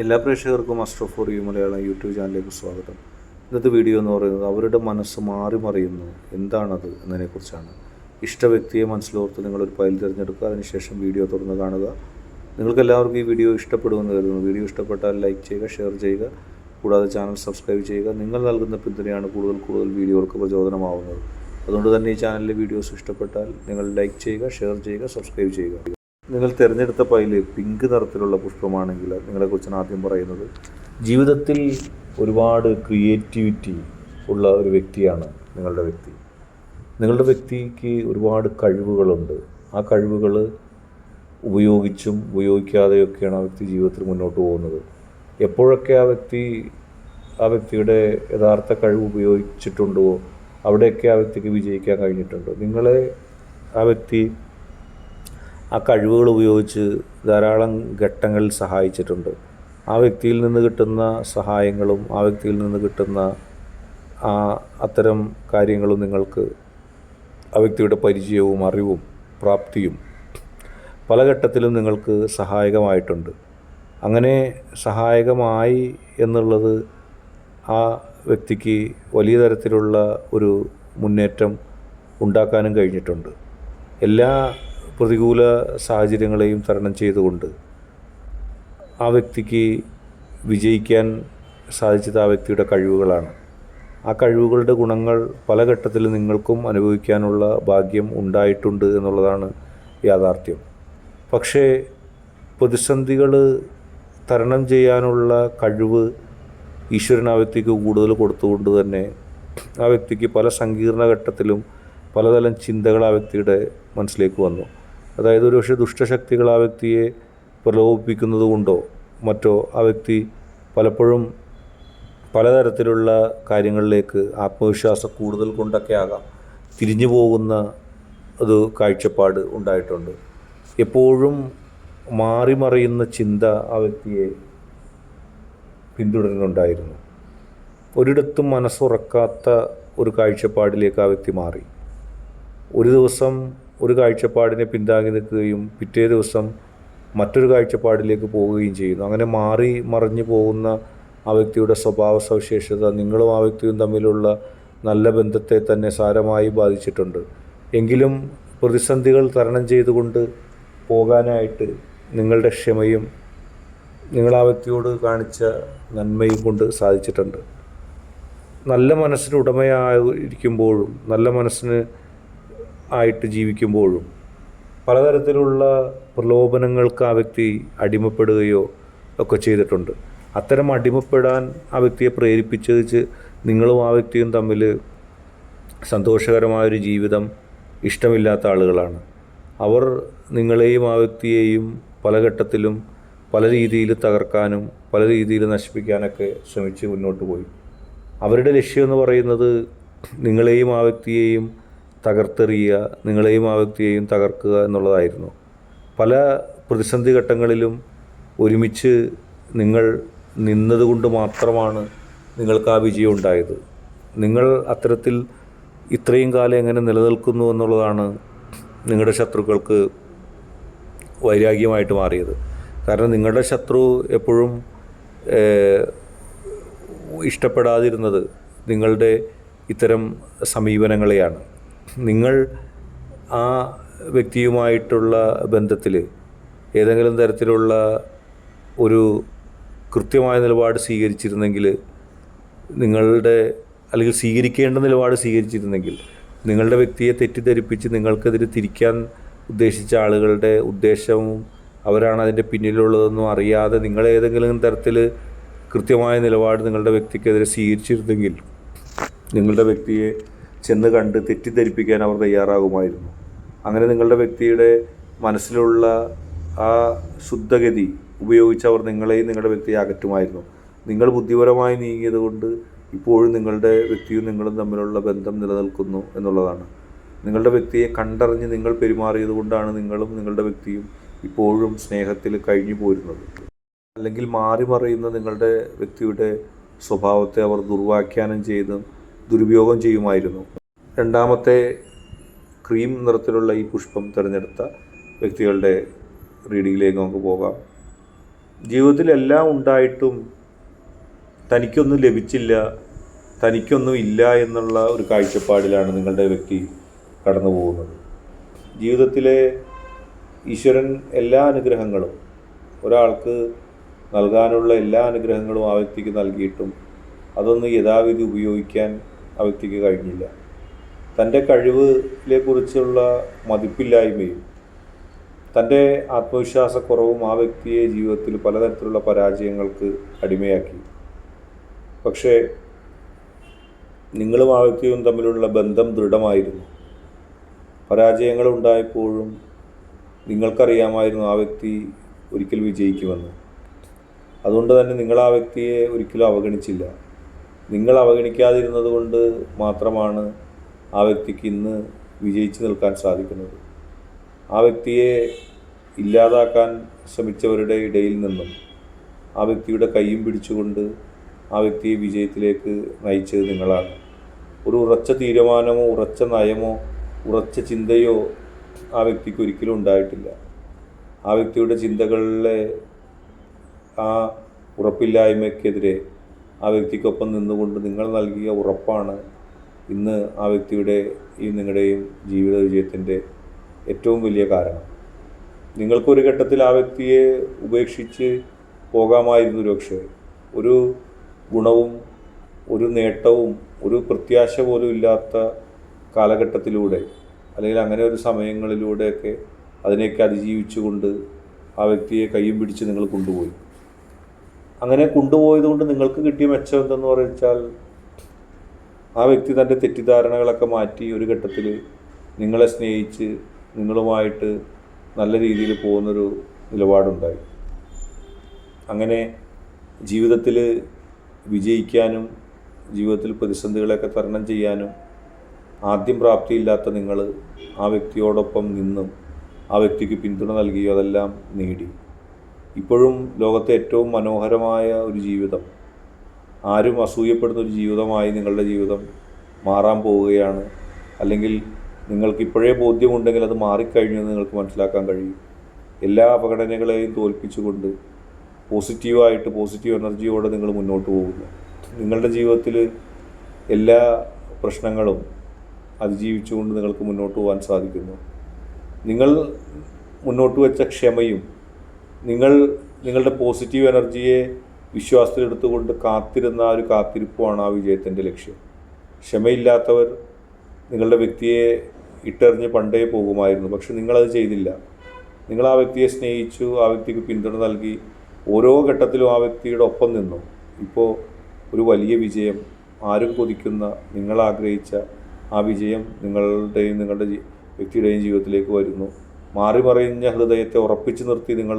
എല്ലാ പ്രേക്ഷകർക്കും Astro for you Malayalam YouTube ചാനലിലേക്ക് സ്വാഗതം. ഇന്നത്തെ വീഡിയോ എന്ന് പറയുന്നത് അവരുടെ മനസ്സ് മാറി മറിയുന്നു. എന്താണത് എന്നതിനെക്കുറിച്ചാണ്. ഇഷ്ട വ്യക്തിയെ മനസ്സിലോർത്ത് നിങ്ങളൊരു ഫയൽ തിരഞ്ഞെടുക്കുക അതിനുശേഷം വീഡിയോ തുറന്ന് കാണുക. നിങ്ങൾക്ക് എല്ലാവർക്കും ഈ വീഡിയോ ഇഷ്ടപ്പെടുമെന്ന് കരുതുന്നു. വീഡിയോ ഇഷ്ടപ്പെട്ടാൽ ലൈക്ക് ചെയ്യുക ഷെയർ ചെയ്യുക കൂടാതെ ചാനൽ സബ്സ്ക്രൈബ് ചെയ്യുക. നിങ്ങൾ നൽകുന്ന പിന്തുണയാണ് കൂടുതൽ കൂടുതൽ വീഡിയോകൾക്ക് പ്രചോദനമാവുന്നത്. അതുകൊണ്ട് തന്നെ ഈ ചാനലിലെ വീഡിയോസ് ഇഷ്ടപ്പെട്ടാൽ നിങ്ങൾ ലൈക്ക് ചെയ്യുക ഷെയർ ചെയ്യുക സബ്സ്ക്രൈബ് ചെയ്യുക. നിങ്ങൾ തിരഞ്ഞെടുത്ത പൈൽ പിങ്ക് നിറത്തിലുള്ള പുഷ്പമാണെങ്കിൽ നിങ്ങളെക്കുറിച്ചാണ് ആദ്യം പറയുന്നത്. ജീവിതത്തിൽ ഒരുപാട് ക്രിയേറ്റിവിറ്റി ഉള്ള ഒരു വ്യക്തിയാണ് നിങ്ങളുടെ വ്യക്തി. നിങ്ങളുടെ വ്യക്തിക്ക് ഒരുപാട് കഴിവുകളുണ്ട്. ആ കഴിവുകൾ ഉപയോഗിച്ചും ഉപയോഗിക്കാതെയൊക്കെയാണ് ആ വ്യക്തി ജീവിതത്തിൽ മുന്നോട്ട് പോകുന്നത്. എപ്പോഴൊക്കെ ആ വ്യക്തി ആ വ്യക്തിയുടെ യഥാർത്ഥ കഴിവ് ഉപയോഗിച്ചിട്ടുണ്ടോ അവിടെയൊക്കെ ആ വ്യക്തിക്ക് വിജയിക്കാൻ കഴിഞ്ഞിട്ടുണ്ടോ? നിങ്ങളെ ആ വ്യക്തി ആ കഴിവുകൾ ഉപയോഗിച്ച് ധാരാളം ഘട്ടങ്ങളിൽ സഹായിച്ചിട്ടുണ്ട്. ആ വ്യക്തിയിൽ നിന്ന് കിട്ടുന്ന സഹായങ്ങളും ആ വ്യക്തിയിൽ നിന്ന് കിട്ടുന്ന ആ അത്തരം കാര്യങ്ങളും നിങ്ങൾക്ക് ആ വ്യക്തിയുടെ പരിചയവും അറിവും പ്രാപ്തിയും പല ഘട്ടത്തിലും നിങ്ങൾക്ക് സഹായകമായിട്ടുണ്ട്. അങ്ങനെ സഹായകമായി എന്നുള്ളത് ആ വ്യക്തിക്ക് വലിയ തരത്തിലുള്ള ഒരു മുന്നേറ്റം ഉണ്ടാക്കാനും കഴിഞ്ഞിട്ടുണ്ട്. എല്ലാ പ്രതികൂല സാഹചര്യങ്ങളെയും തരണം ചെയ്തുകൊണ്ട് ആ വ്യക്തിക്ക് വിജയിക്കാൻ സാധിച്ചത് ആ വ്യക്തിയുടെ കഴിവുകളാണ്. ആ കഴിവുകളുടെ ഗുണങ്ങൾ പല ഘട്ടത്തിൽ നിങ്ങൾക്കും അനുഭവിക്കാനുള്ള ഭാഗ്യം ഉണ്ടായിട്ടുണ്ട് എന്നുള്ളതാണ് യാഥാർത്ഥ്യം. പക്ഷേ പ്രതിസന്ധികൾ തരണം ചെയ്യാനുള്ള കഴിവ് ഈശ്വരൻ ആ വ്യക്തിക്ക് കൂടുതൽ കൊടുത്തുകൊണ്ട് തന്നെ ആ വ്യക്തിക്ക് പല സങ്കീർണ ഘട്ടത്തിലും പലതരം ചിന്തകൾ ആ വ്യക്തിയുടെ മനസ്സിലേക്ക് വന്നു. അതായത് ഒരുപക്ഷെ ദുഷ്ടശക്തികൾ ആ വ്യക്തിയെ പ്രലോഭിപ്പിക്കുന്നത് കൊണ്ടോ മറ്റോ ആ വ്യക്തി പലപ്പോഴും പലതരത്തിലുള്ള കാര്യങ്ങളിലേക്ക് ആത്മവിശ്വാസം കൂടുതൽ കൊണ്ടൊക്കെ ആകാം. തിരിഞ്ഞു പോകുന്ന ഒരു കാഴ്ചപ്പാട് ഉണ്ടായിട്ടുണ്ട്. എപ്പോഴും മാറിമറിയുന്ന ചിന്ത ആ വ്യക്തിയെ പിന്തുടരുന്നുണ്ടായിരുന്നു. ഒരിടത്തും മനസ്സുറക്കാത്ത ഒരു കാഴ്ചപ്പാടിലേക്ക് ആ വ്യക്തി മാറി. ഒരു ദിവസം ഒരു കാഴ്ചപ്പാടിനെ പിന്താങ്ങി നിൽക്കുകയും പിറ്റേ ദിവസം മറ്റൊരു കാഴ്ചപ്പാടിലേക്ക് പോവുകയും ചെയ്യുന്നു. അങ്ങനെ മാറി മറിഞ്ഞു പോകുന്ന ആ വ്യക്തിയുടെ സ്വഭാവ സവിശേഷത നിങ്ങളും ആ വ്യക്തിയും തമ്മിലുള്ള നല്ല ബന്ധത്തെ തന്നെ സാരമായി ബാധിച്ചിട്ടുണ്ട്. എങ്കിലും പ്രതിസന്ധികൾ തരണം ചെയ്തുകൊണ്ട് പോകാനായിട്ട് നിങ്ങളുടെ ക്ഷമയും നിങ്ങൾ ആ വ്യക്തിയോട് കാണിച്ച നന്മയും കൊണ്ട് സാധിച്ചിട്ടുണ്ട്. നല്ല മനസ്സിന് ഉടമയായിരിക്കുമ്പോഴും നല്ല മനസ്സിന് ആയിട്ട് ജീവിക്കുമ്പോഴും പലതരത്തിലുള്ള പ്രലോഭനങ്ങൾക്ക് ആ വ്യക്തി അടിമപ്പെടുകയോ ഒക്കെ ചെയ്തിട്ടുണ്ട്. അത്തരം അടിമപ്പെടാൻ ആ വ്യക്തിയെ പ്രേരിപ്പിച്ചത് നിങ്ങളും ആ വ്യക്തിയും തമ്മിൽ സന്തോഷകരമായൊരു ജീവിതം ഇഷ്ടമില്ലാത്ത ആളുകളാണ്. അവർ നിങ്ങളെയും ആ വ്യക്തിയെയും പല ഘട്ടത്തിലും പല രീതിയിൽ തകർക്കാനും പല രീതിയിൽ നശിപ്പിക്കാനൊക്കെ ശ്രമിച്ച് മുന്നോട്ട് പോയി. അവരുടെ ലക്ഷ്യം എന്ന് പറയുന്നത് നിങ്ങളെയും ആ വ്യക്തിയെയും തകർത്തെറിയുക നിങ്ങളെയും ആ വ്യക്തിയെയും തകർക്കുക എന്നുള്ളതായിരുന്നു. പല പ്രതിസന്ധി ഘട്ടങ്ങളിലും ഒരുമിച്ച് നിങ്ങൾ നിന്നതുകൊണ്ട് മാത്രമാണ് നിങ്ങൾക്ക് ആ വിജയം ഉണ്ടായത്. നിങ്ങൾ അത്തരത്തിൽ ഇത്രയും കാലം എങ്ങനെ നിലനിൽക്കുന്നു എന്നുള്ളതാണ് നിങ്ങളുടെ ശത്രുക്കൾക്ക് വൈരാഗ്യമായിട്ട് മാറിയത്. കാരണം നിങ്ങളുടെ ശത്രു എപ്പോഴും ഇഷ്ടപ്പെടാതിരുന്നത് നിങ്ങളുടെ ഇത്തരം സമീപനങ്ങളെയാണ്. നിങ്ങൾ ആ വ്യക്തിയുമായിട്ടുള്ള ബന്ധത്തിൽ ഏതെങ്കിലും തരത്തിലുള്ള ഒരു കൃത്യമായ നിലപാട് സ്വീകരിച്ചിരുന്നെങ്കിൽ നിങ്ങളുടെ അല്ലെങ്കിൽ സ്വീകരിക്കേണ്ട നിലപാട് സ്വീകരിച്ചിരുന്നെങ്കിൽ നിങ്ങളുടെ വ്യക്തിയെ തെറ്റിദ്ധരിപ്പിച്ച് നിങ്ങൾക്കെതിരെ തിരിക്കാൻ ഉദ്ദേശിച്ച ആളുകളുടെ ഉദ്ദേശവും അവരാണ് അതിന്റെ പിന്നിലുള്ളതെന്നും അറിയാതെ നിങ്ങൾ ഏതെങ്കിലും തരത്തിൽ കൃത്യമായ നിലപാട് നിങ്ങളുടെ വ്യക്തിക്കെതിരെ സ്വീകരിച്ചിരുന്നെങ്കിൽ നിങ്ങളുടെ വ്യക്തിയെ ചെന്ന് കണ്ട് തെറ്റിദ്ധരിപ്പിക്കാൻ അവർ തയ്യാറാകുമായിരുന്നു. അങ്ങനെ നിങ്ങളുടെ വ്യക്തിയുടെ മനസ്സിലുള്ള ആ ശുദ്ധഗതി ഉപയോഗിച്ച് അവർ നിങ്ങളെയും നിങ്ങളുടെ വ്യക്തിയെ അകറ്റുമായിരുന്നു. നിങ്ങൾ ബുദ്ധിപരമായി നീങ്ങിയത് കൊണ്ട് ഇപ്പോഴും നിങ്ങളുടെ വ്യക്തിയും നിങ്ങളും തമ്മിലുള്ള ബന്ധം നിലനിൽക്കുന്നു എന്നുള്ളതാണ്. നിങ്ങളുടെ വ്യക്തിയെ കണ്ടറിഞ്ഞ് നിങ്ങൾ പെരുമാറിയത് കൊണ്ടാണ് നിങ്ങളും നിങ്ങളുടെ വ്യക്തിയും ഇപ്പോഴും സ്നേഹത്തിൽ കഴിഞ്ഞു പോരുന്നത്. അല്ലെങ്കിൽ മാറി മറിയുന്ന നിങ്ങളുടെ വ്യക്തിയുടെ സ്വഭാവത്തെ അവർ ദുർവാഖ്യാനം ചെയ്ത് ദുരുപയോഗം ചെയ്യുമായിരുന്നു. രണ്ടാമത്തെ ക്രീം നിറത്തിലുള്ള ഈ പുഷ്പം തിരഞ്ഞെടുത്ത വ്യക്തികളുടെ റീഡിങ്ങിലേക്ക് നമുക്ക് പോകാം. ജീവിതത്തിലെല്ലാം ഉണ്ടായിട്ടും തനിക്കൊന്നും ലഭിച്ചില്ല തനിക്കൊന്നും ഇല്ല എന്നുള്ള ഒരു കാഴ്ചപ്പാടിലാണ് നിങ്ങളുടെ വ്യക്തി കടന്നു പോകുന്നത്. ജീവിതത്തിലെ ഈശ്വരൻ എല്ലാ അനുഗ്രഹങ്ങളും ഒരാൾക്ക് നൽകാനുള്ള എല്ലാ അനുഗ്രഹങ്ങളും ആ വ്യക്തിക്ക് നൽകിയിട്ടും അതൊന്ന് യഥാവിധി ഉപയോഗിക്കാൻ ആ വ്യക്തിക്ക് കഴിഞ്ഞില്ല. തന്റെ കഴിവിലെ കുറിച്ചുള്ള മതിപ്പില്ലായ്മയും തന്റെ ആത്മവിശ്വാസക്കുറവും ആ വ്യക്തിയെ ജീവിതത്തിൽ പലതരത്തിലുള്ള പരാജയങ്ങൾക്ക് അടിമയാക്കി. പക്ഷേ നിങ്ങളും ആ വ്യക്തിയും തമ്മിലുള്ള ബന്ധം ദൃഢമായിരുന്നു. പരാജയങ്ങൾ ഉണ്ടായപ്പോഴും നിങ്ങൾക്കറിയാമായിരുന്നു ആ വ്യക്തി ഒരിക്കൽ വിജയിക്കുമെന്ന്. അതുകൊണ്ട് തന്നെ നിങ്ങൾ ആ വ്യക്തിയെ ഒരിക്കലും അവഗണിച്ചില്ല. നിങ്ങൾ അവഗണിക്കാതിരുന്നത് കൊണ്ട് മാത്രമാണ് ആ വ്യക്തിക്ക് ഇന്ന് വിജയിച്ചു നിൽക്കാൻ സാധിക്കുന്നത്. ആ വ്യക്തിയെ ഇല്ലാതാക്കാൻ ശ്രമിച്ചവരുടെ ഇടയിൽ നിന്നും ആ വ്യക്തിയുടെ കൈയും പിടിച്ചുകൊണ്ട് ആ വ്യക്തിയെ വിജയത്തിലേക്ക് നയിച്ചത് നിങ്ങളാണ്. ഒരു ഉറച്ച തീരുമാനമോ ഉറച്ച നയമോ ഉറച്ച ചിന്തയോ ആ വ്യക്തിക്ക് ഒരിക്കലും ഉണ്ടായിട്ടില്ല. ആ വ്യക്തിയുടെ ചിന്തകളിലെ ആ ഉറപ്പില്ലായ്മയ്ക്കെതിരെ ആ വ്യക്തിക്കൊപ്പം നിന്നുകൊണ്ട് നിങ്ങൾ നൽകിയ ഉറപ്പാണ് ഇന്ന് ആ വ്യക്തിയുടെ ഈ നിങ്ങളുടെയും ജീവിത വിജയത്തിന്റെ ഏറ്റവും വലിയ കാരണം. നിങ്ങൾക്കൊരു ഘട്ടത്തിൽ ആ വ്യക്തിയെ ഉപേക്ഷിച്ച് പോകാമായിരുന്നു ഒരുപക്ഷെ. ഒരു ഗുണവും ഒരു നേട്ടവും ഒരു പ്രത്യാശ പോലും ഇല്ലാത്ത കാലഘട്ടത്തിലൂടെ അല്ലെങ്കിൽ അങ്ങനെ ഒരു സമയങ്ങളിലൂടെയൊക്കെ അതിനെയൊക്കെ അതിജീവിച്ചുകൊണ്ട് ആ വ്യക്തിയെ കയ്യും പിടിച്ച് നിങ്ങൾ കൊണ്ടുപോയി. അങ്ങനെ കൊണ്ടുപോയത് കൊണ്ട് നിങ്ങൾക്ക് കിട്ടിയ മെച്ചം എന്തെന്ന് പറഞ്ഞാൽ ആ വ്യക്തി തന്റെ തെറ്റിദ്ധാരണകളൊക്കെ മാറ്റി ഒരു ഘട്ടത്തിൽ നിങ്ങളെ സ്നേഹിച്ച് നിങ്ങളുമായിട്ട് നല്ല രീതിയിൽ പോകുന്നൊരു നിലപാടുണ്ടായി. അങ്ങനെ ജീവിതത്തിൽ വിജയിക്കാനും ജീവിതത്തിൽ പ്രതിസന്ധികളെയൊക്കെ തരണം ചെയ്യാനും ആദ്യം പ്രാപ്തിയില്ലാത്ത നിങ്ങൾ ആ വ്യക്തിയോടൊപ്പം നിന്നും ആ വ്യക്തിക്ക് പിന്തുണ നൽകിയോ അതെല്ലാം നേടി. ഇപ്പോഴും ലോകത്തെ ഏറ്റവും മനോഹരമായ ഒരു ജീവിതം ആരും അസൂയപ്പെടുന്ന ഒരു ജീവിതമായി നിങ്ങളുടെ ജീവിതം മാറാൻ പോവുകയാണ്. അല്ലെങ്കിൽ നിങ്ങൾക്ക് ഇപ്പോഴേ ബോധ്യമുണ്ടെങ്കിൽ അത് മാറിക്കഴിഞ്ഞു എന്ന് നിങ്ങൾക്ക് മനസ്സിലാക്കാൻ കഴിയും. എല്ലാ അപകടനകളെയും തോൽപ്പിച്ചുകൊണ്ട് പോസിറ്റീവായിട്ട് പോസിറ്റീവ് എനർജിയോടെ നിങ്ങൾ മുന്നോട്ട് പോകുന്നു. നിങ്ങളുടെ ജീവിതത്തിൽ എല്ലാ പ്രശ്നങ്ങളും അതിജീവിച്ചുകൊണ്ട് നിങ്ങൾക്ക് മുന്നോട്ട് പോകാൻ സാധിക്കുന്നു. നിങ്ങൾ മുന്നോട്ട് വെച്ച ക്ഷമയും നിങ്ങൾ നിങ്ങളുടെ പോസിറ്റീവ് എനർജിയെ വിശ്വാസത്തിലെടുത്തുകൊണ്ട് കാത്തിരുന്ന ആ ഒരു കാത്തിരിപ്പുമാണ് ആ വിജയത്തിന്റെ ലക്ഷ്യം. ക്ഷമയില്ലാത്തവർ നിങ്ങളുടെ വ്യക്തിയെ ഇട്ടെറിഞ്ഞ് പണ്ടേ പോകുമായിരുന്നു പക്ഷെ നിങ്ങളത് ചെയ്തില്ല. നിങ്ങൾ ആ വ്യക്തിയെ സ്നേഹിച്ചു ആ വ്യക്തിക്ക് പിന്തുണ നൽകി ഓരോ ഘട്ടത്തിലും ആ വ്യക്തിയുടെ ഒപ്പം നിന്നു. ഇപ്പോൾ ഒരു വലിയ വിജയം ആരും കൊതിക്കുന്ന നിങ്ങൾ ആഗ്രഹിച്ച ആ വിജയം നിങ്ങളുടെയും നിങ്ങളുടെ വ്യക്തിയുടെയും ജീവിതത്തിലേക്ക് വരുന്നു. മാറി മറിഞ്ഞ ഹൃദയത്തെ ഉറപ്പിച്ചു നിർത്തി നിങ്ങൾ